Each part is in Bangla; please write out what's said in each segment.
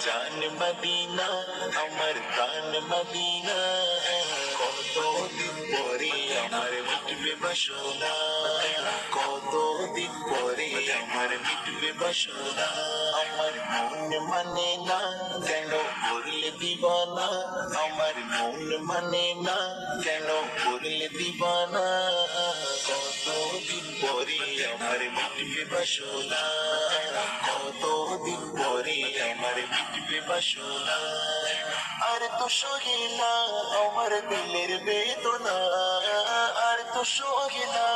জান মদিনা আমার প্রাণ মদিনা কতদিন পরে আমার মিটবে বসোদা কত দিন পরে আমার মিটবে বাসনা মন মানে না, কেন করলে দিবানা? আমার মন মানে না, কেন করলে দিবানা? কতদিন পরে আমার মিটবে বাসনা? কতদিন পরে আমার মিটবে বাসনা? আর তো সহে না আমার দিলের বেদনা। আর তো সহে না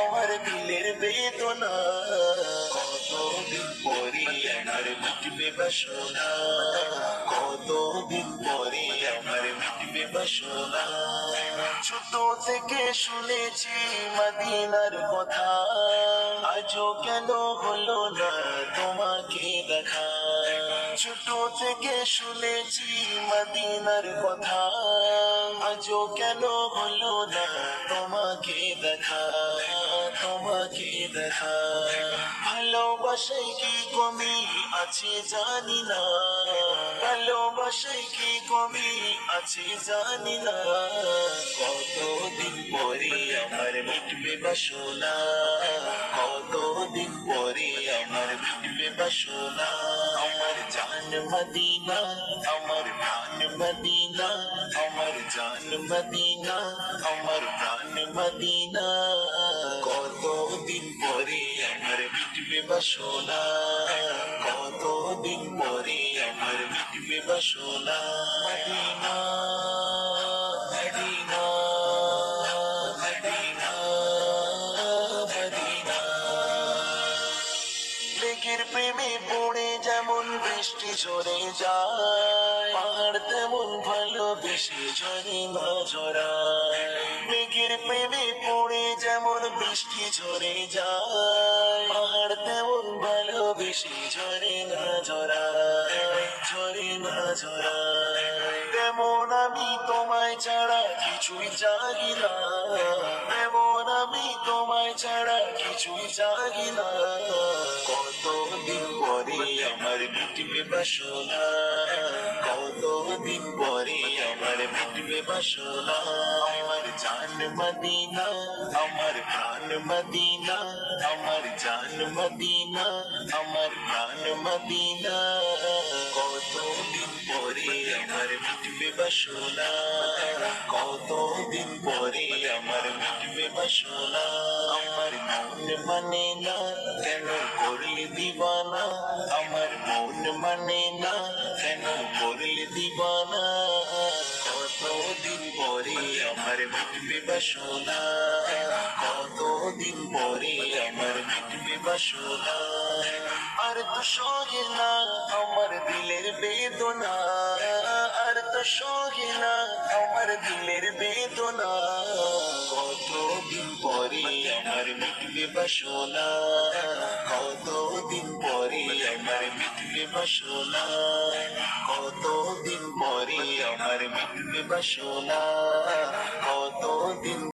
আমার দিলের বেদনা। কতদিন আমার মিটবে বাসনা, কতদিন পরে আমার মিটবে বাসনা। ছোট থেকে শুনেছি মদিনার কথা, আজও কেন হলো না তোমাকে দেখা? ছোট থেকে শুনেছি মদিনার কথা, আজও কেন হলো না তোমাকে দেখা? তোমাকে দেখা। ভালোবাসায় কি কমি আছে জানি না। ভালোবাসায় কি কমি আছে জানি না। কতদিন পরে আমার মিটবে বাসনা? কতদিন পরে আমার মিটবে বাসনা? জান মদিনা আমার প্রাণ মদিনা আমার জান মদিনা আমার প্রাণ মদিনা কতদিন পরে আমার মিটবে বাসনা কতদিন পরে আমার মিটবে বাসনা মদিনা মেঘের প্রেমে পড়ে যেমন বৃষ্টি ঝরে যায়, পাহাড় তেমন ভালো ভালোবেসে ঝরে না ঝরায়। মেঘের প্রেমে পড়ে যেমন বৃষ্টি ঝরে যায়, পাহাড় তেমন ভালো ভালোবেসে ঝরে না ঝরায়, ঝরে না ঝরায়। তেমন আমি তোমায় ছাড়া কিছুই জানি না, তেমন আমি তোমায় ছাড়া কিছুই জানি না। বাসনা কতদিন পরে আমার মিটবে বাসনা আমার জান মদিনা, আমার প্রাণ মদিনা, আমার জান মদিনা, আমার প্রাণ মদিনা। কতদিন পরে আমার মিটবে বাসনা কতদিন পরে আমার মিটবে বাসনা আমার মন মানে না কেন করলে দিবানা আমার মন মানে না কেন করলে দিবানা কতদিন পরে আমার মিটবে বাসনা কতদিন পরে আমার মিটবে বাসনা আর তো সহে না আমার দিলের বেদনা সহে না আমার দিলের বেদনা। কতদিন পরে আমার মিটবে বাসনা। কতদিন পরে আমার মিটবে বাসনা। কতদিন পরে আমার মিটবে বাসনা। কতদিন